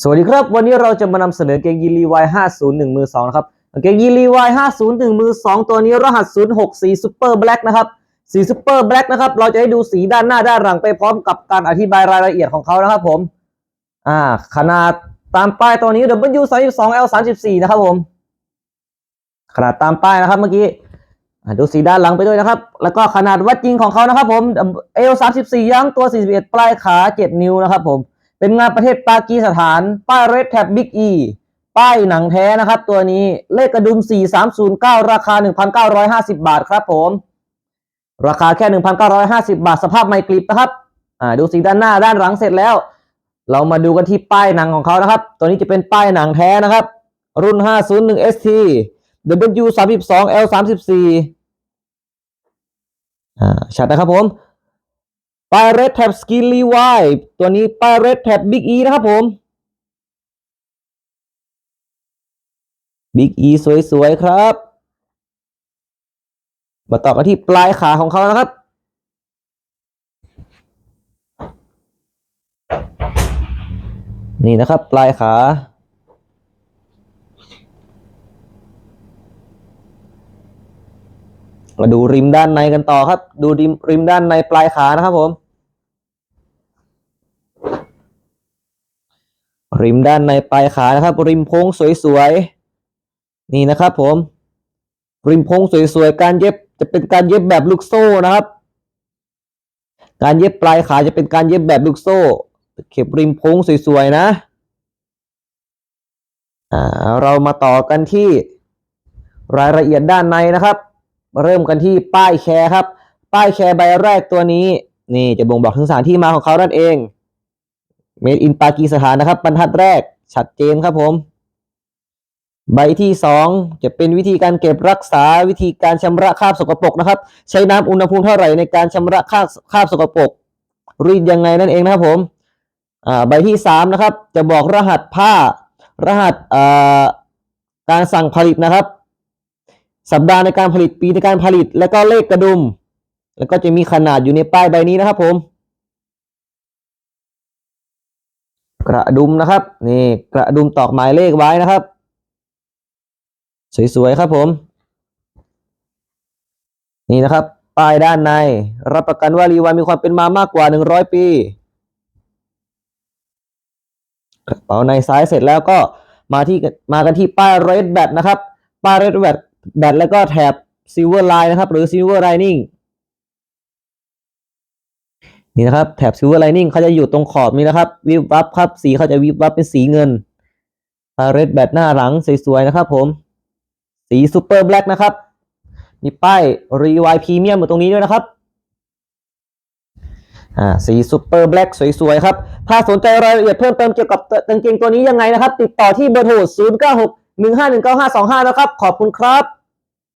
สวัสดีครับ วันนี้เราจะมานำเสนอเกงยีรีวาย501 มือ2นะครับเกงยีรีวาย501 มือ 2 ตัวนี้รหัส 06 สีซูเปอร์แบล็กนะครับ สีซูเปอร์แบล็กนะครับ เราจะให้ดูสีด้านหน้าด้านหลังไปพร้อมกับการอธิบายรายละเอียดของเขานะครับผม อ่า ขนาดตามป้ายตัวนี้ W 32 L 34นะครับผม ขนาดตามป้ายนะครับเมื่อกี้ดูสีด้านหลังไปด้วยนะครับ แล้วก็ขนาดวัดจริงของเขานะครับผม L 34ยังตัว 41 ปลายขา 7 นิ้วนะครับผม เป็นงานประเทศปากีสถาน ป้ายเรดแท็บบิ๊กอีป้ายหนังแท้นะครับ ตัวนี้เลขกระดุม 4309 ราคา 1,950 บาทครับผม ราคาแค่ 1,950 บาท สภาพไม่กลิบนะครับ อ่าดูสีด้านหน้าด้านหลังเสร็จแล้ว เรามาดูกันที่ป้ายหนังของเขานะครับ ตัวนี้จะเป็นป้ายหนังแท้นะครับ รุ่น 501 ST W 32 L 34 อ่าชัดนะครับผม ป้าย Red Tab Skin Levi ตัวนี้ป้าย Red Tab Big E นะครับผม Big E สวยๆครับ มาต่อกันที่ปลายขาของเขานะครับ นี่นะครับปลายขามาดูริมด้านในกันต่อครับ ดูริมริมด้านในปลายขานะครับผม ริมด้านในปลายขานะครับ ริมโพ้งสวยๆนี่นะครับ ผม ริมโพ้งสวยๆการเย็บจะเป็นการเย็บแบบลูกโซ่นะครับ การเย็บปลายขาจะเป็นการเย็บแบบลูกโซ่ เข็บริมโพ้งสวยๆนะอ่าเรามาต่อกันที่รายละเอียดด้านในนะครับ เริ่มกันที่ป้ายแชร์ครับ ป้ายแชร์ใบแรกตัวนี้ นี่จะบ่งบอกถึงสถานที่มาของเขานั่นเอง Made in ปากีสถานนะครับ บรรทัดแรก ชัดเจนครับผม ใบที่สองจะเป็นวิธีการเก็บรักษาวิธีการชำระคราบสกปรกนะครับ ใช้น้ำอุณหภูมิเท่าไหร่ในการชำระคราบคราบสกปรกรีดยังไงนั่นเองนะครับผมใบที่สามนะครับ จะบอกรหัสผ้ารหัสการสั่งผลิตนะครับ สัปดาห์ในการผลิตปีในการผลิต แล้วก็เลขกระดุม แล้วก็จะมีขนาดอยู่ในป้ายใบนี้นะครับผม กระดุมนะครับ นี่กระดุมตอกหมายเลขไว้นะครับ สวยๆครับผม นี่นะครับป้ายด้านใน รับประกันว่ารีวายมีความเป็นมามากกว่าหนึ่งร้อยปีกระเป๋าในซ้ายเสร็จแล้วก็มาที่มากันที่ป้าย red bat นะครับป้าย red bat แบตแล้วก็แถบ silver line นะครับ หรือ silver lining นี่ง นี่นะครับแถบ silver lining เขาจะอยู่ตรงขอบนี้นะครับ วิบวับครับ สีเขาจะวิบวับเป็นสีเงินป้าย red bat หน้าหลังสวยๆนะครับผม สี super black นะครับ มีป้าย rewind premium อยู่ตรงนี้ด้วยนะครับอ่าสีซูเปอร์แบล็กสวยๆครับ ถ้าสนใจรายละเอียดเพิ่มเติมเกี่ยวกับกางเกงตัวนี้ยังไงนะครับ ติดต่อที่เบอร์โทร 0 9 6 1 5 1 9 5 2 5 นะครับ ขอบคุณครับ